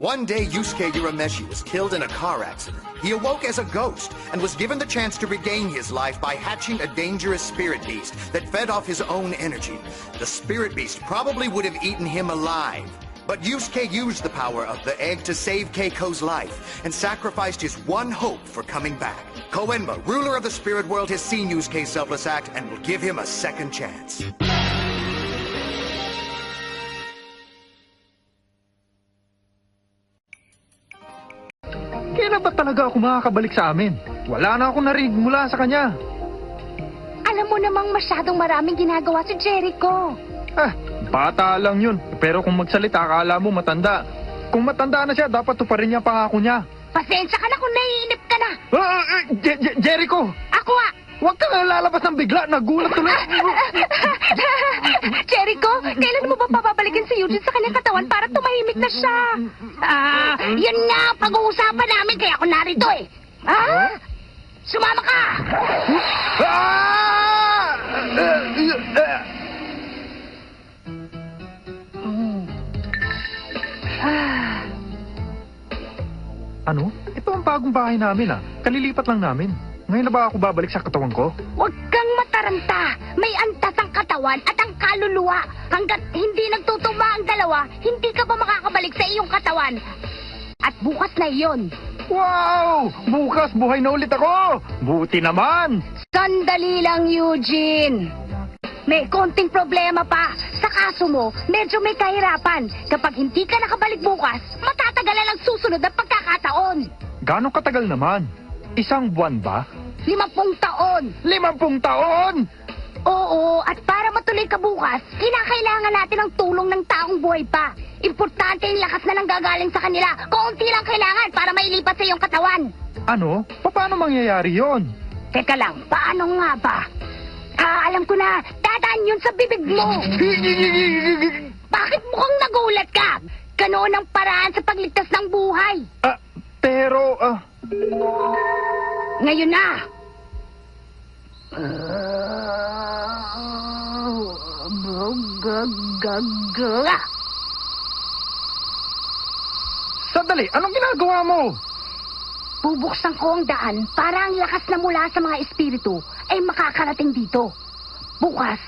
One day, Yusuke Urameshi was killed in a car accident. He awoke as a ghost and was given the chance to regain his life by hatching a dangerous spirit beast that fed off his own energy. The spirit beast probably would have eaten him alive. But Yusuke used the power of the egg to save Keiko's life and sacrificed his one hope for coming back. Koenma, ruler of the spirit world, has seen Yusuke's selfless act and will give him a second chance. Kailan ba talaga ako makakabalik sa amin? Wala na akong narinig mula sa kanya. Alam mo namang masyadong maraming ginagawa si Jericho. Ah, bata lang yun. Pero kung magsalita, akala mo matanda. Kung matanda na siya, dapat tuparin niya ang pangako niya. Pasensya ka na kung naiinip ka na. Ah, ah, ah, Je- Je- Jericho! Ako ah! Huwag kang lalabas ng bigla. Nagulat tuloy. Jericho, kailan mo ba papabalikin si Eugene sa kanyang katawan para tumahimik na siya? Ah, yun nga ang pag-uusapan namin kaya ako narito eh. Ah? Sumama ka! Ah! Ah, ah. Ano? Ito ang bagong bahay namin ah. Kalilipat lang namin. Ngayon na ba ako babalik sa katawan ko? Huwag kang mataranta. May antas ang katawan at ang kaluluwa. Hanggat hindi nagtutuma ang dalawa, hindi ka pa makakabalik sa iyong katawan. At bukas na iyon. Wow! Bukas buhay na ulit ako! Buti naman! Sandali lang, Eugene. May konting problema pa. Sa kaso mo, medyo may kahirapan. Kapag hindi ka nakabalik bukas, matatagalan ang susunod na pagkakataon. Gano'ng katagal naman? Isang buwan ba? Limapung taon. Limampung taon! Oo, at para matuloy ka bukas, kinakailangan natin ang tulong ng taong buhay pa. Importante yung lakas na nanggagaling sa kanila. Kaunti lang kailangan para mailipat sa iyong katawan. Ano? Paano mangyayari yon? Teka lang, paano nga ba? Ah, alam ko na, dadaan yun sa bibig mo. Bakit mukhang nagulat ka? Ganoon ang paraan sa pagligtas ng buhay. Ah, pero, ah, Ngayon na. sandali, anong ginagawa mo? Bubuksan ko ang daan para ang lakas na mula sa mga espiritu ay makakarating dito. Bukas,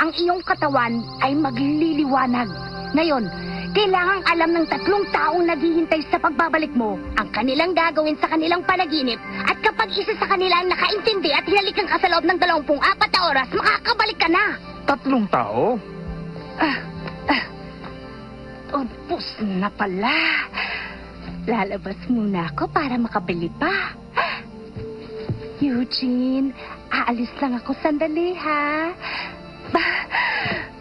ang iyong katawan ay magliliwanag. Ngayon, kailangang alam ng tatlong taong naghihintay sa pagbabalik mo ang kanilang gagawin sa kanilang panaginip at kapag isa sa kanila ang nakaintindi at hinalikan ka sa loob ng 24 na oras, makakabalik ka na. Tatlong tao? Ubus na pala. Lalabas muna ako para makabili pa. Eugene, aalis lang ako sandali, ha?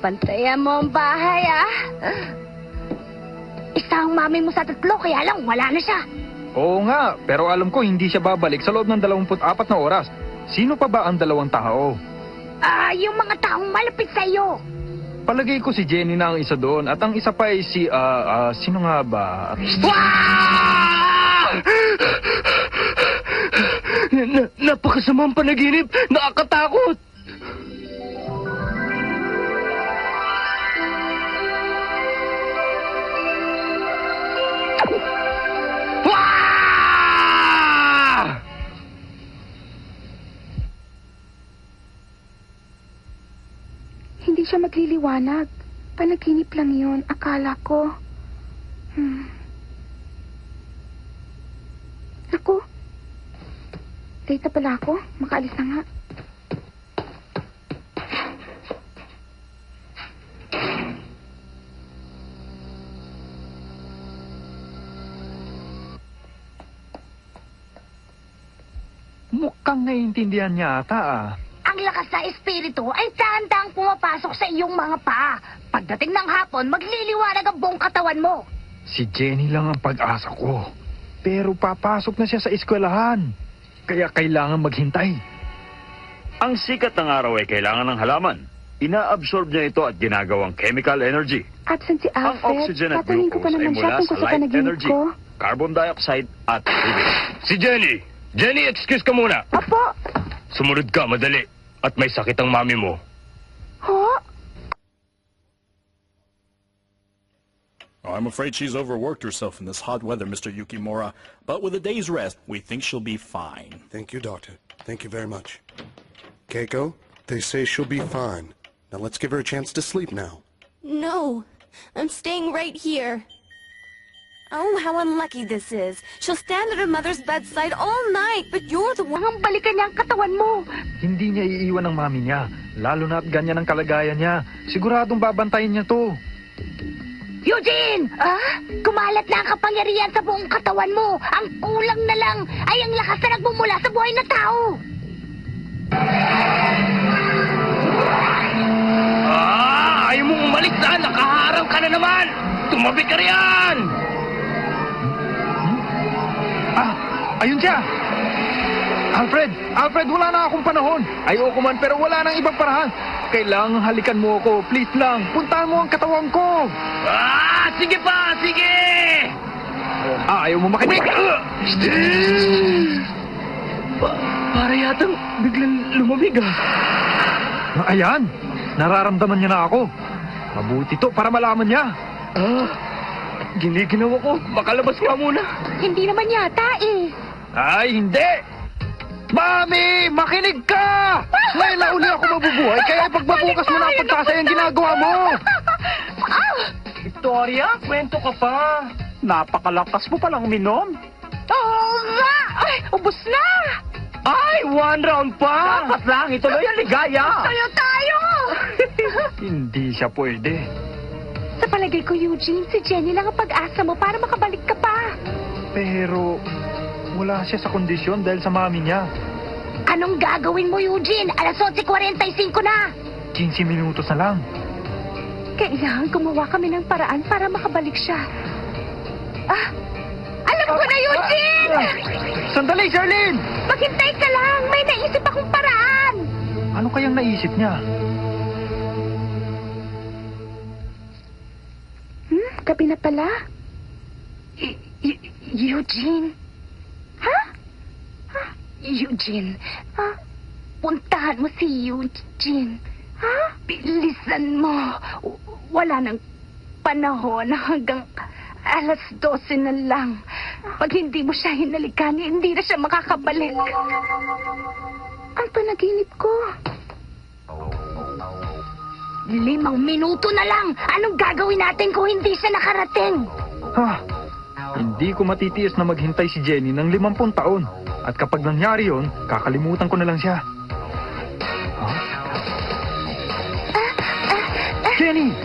Bantayan mo ang bahay, ah. Isa ang mami mo sa tatlo, kaya lang wala na siya. Oo nga, pero alam ko hindi siya babalik sa loob ng 24 na oras. Sino pa ba ang dalawang tao? Ah, yung mga taong malapit sa iyo. Palagay ko si Jenny na ang isa doon at ang isa pa ay si, ah, ah, sino nga ba? Na, napakasamang panaginip! Nakakatakot! Hindi siya magliliwanag. Panaginip lang yun. Akala ko. Hmm. Naku. Late na pala ako. Makaalis na nga. Mukhang naiintindihan niya ata ah. Ang lakas na espiritu ay dahan-dahang pumapasok sa iyong mga paa. Pagdating ng hapon, magliliwanag ang buong katawan mo. Si Jenny lang ang pag-asa ko. Pero papasok na siya sa eskwelahan. Kaya kailangan maghintay. Ang sikat ng araw ay kailangan ng halaman. Inaabsorb niya ito at ginagawang chemical energy. Absent si Ang Alfred. oxygen at Tatanungin ko pa glucose ay naman siya mula tungkol sa sa light panaginip energy, ko. carbon dioxide at tubig. Si Jenny! Jenny, excuse ka muna! Apo! Sumunod ka, madali. At may sakit ang mami mo. Ho? Oh, I'm afraid she's overworked herself in this hot weather, Mr. Yukimura. But with a day's rest, we think she'll be fine. Thank you, Doctor. Thank you very much. Keiko, they say she'll be fine. Now let's give her a chance to sleep now. No, I'm staying right here. Oh, how unlucky this is. She'll stand at her mother's bedside all night, but you're the one. Ang balikan niya ang katawan mo. Hindi niya iiwan ang mami niya. Lalo na at ganyan ang kalagayan niya. Siguradong babantayin niya to. Eugene! Ah? Kumalat na ang kapangyarihan sa buong katawan mo. Ang kulang na lang ay ang lakas na nagmumula sa buhay na tao. Ah! Ayaw mong umalis na! Nakaharang ka na naman! Tumabi ka riyan! Ah, ayun siya! Alfred! Alfred, wala na akong panahon. Ayoko man pero wala nang ibang paraan. Kailangan halikan mo ako. Please lang. Puntahan mo ang katawan ko. Ah! Sige pa! Sige! Ah, ayaw mo makinig. Pa- para yatang biglang lumamig ah. Ah, Ayan, nararamdaman niya na ako. Mabuti to para malaman niya. Ah! Giniginaw ako. Makalabas ka muna. Hindi naman yata eh. Ay, hindi! Mami, makinig ka! Ngayon na uli ako mabubuhay, kaya pagbabukas mo na ang pagkasay ang ginagawa mo! Victoria, kwento ka pa. Napakalakas mo palang minom. Oo nga! Ay, ubos na! Ay, one round pa! Dapat lang, ituloy ang ligaya! Tayo tayo! Hindi siya pwede. Sa palagay ko, Eugene, si Jenny lang ang pag-asa mo para makabalik ka pa. Pero wala siya sa kondisyon dahil sa mami niya. Anong gagawin mo, Eugene? Alas 11.45 na! 15 minutos na lang. Kailangan gumawa kami ng paraan para makabalik siya. Ah! Alam ko na, Eugene! Sandali, Charlene! Maghintay ka lang! May naisip akong paraan! Ano kayang naisip niya? Gabi na pala? E- E- Eugene? Ha? Ha? Eugene? Ha? Puntahan mo si Eugene. Ha? Bilisan mo. W- Wala nang panahon hanggang alas 12 na lang. Pag hindi mo siya hinalikan, hindi na siya makakabalik. Ang panaginip ko. Limang minuto na lang. Anong gagawin natin kung hindi siya nakarating? Ha? Hindi ko matitiis na maghintay si Jenny ng 50 taon. At kapag nangyari yon, kakalimutan ko na lang siya. Ha? Jenny!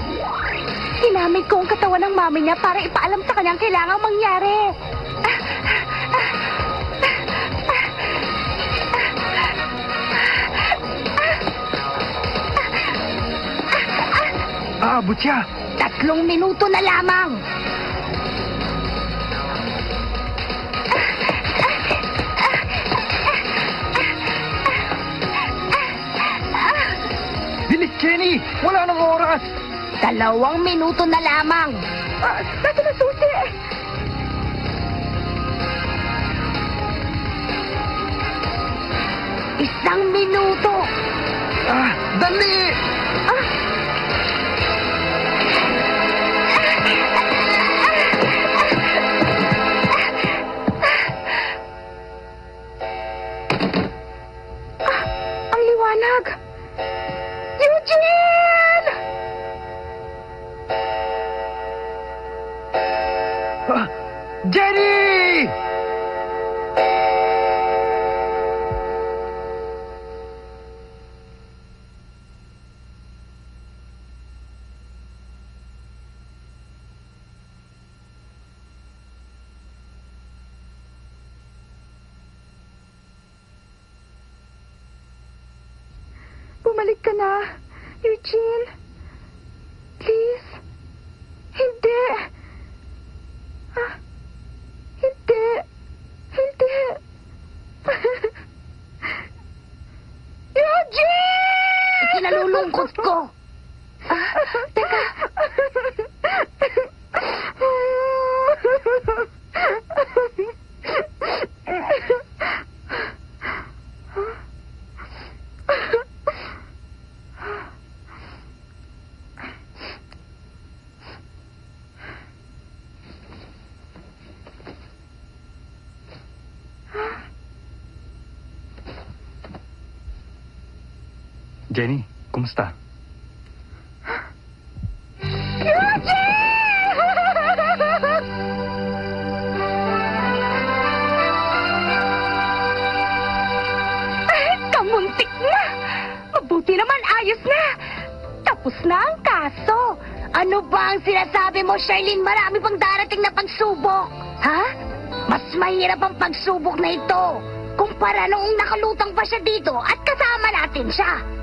Hinamig ko ang katawan ng mami niya para ipaalam sa kanyang kailangang mangyari. Aabot siya! Tatlong minuto na lamang. Bilis, Jenny! Wala nang oras! Dalawang minuto na lamang. Ah, nasa na susi? Isang minuto. Ah, dali! Ang Bumalik ka na. Eugene. Jenny, kumusta? Kamuntik na! Mabuti naman, ayos na! Tapos na ang kaso. Ano ba ang sinasabi mo, Charlene? Marami pang darating na pagsubok. Ha? Mas mahirap ang pagsubok na ito kumpara noong nakalutang pa siya dito at kasama natin siya.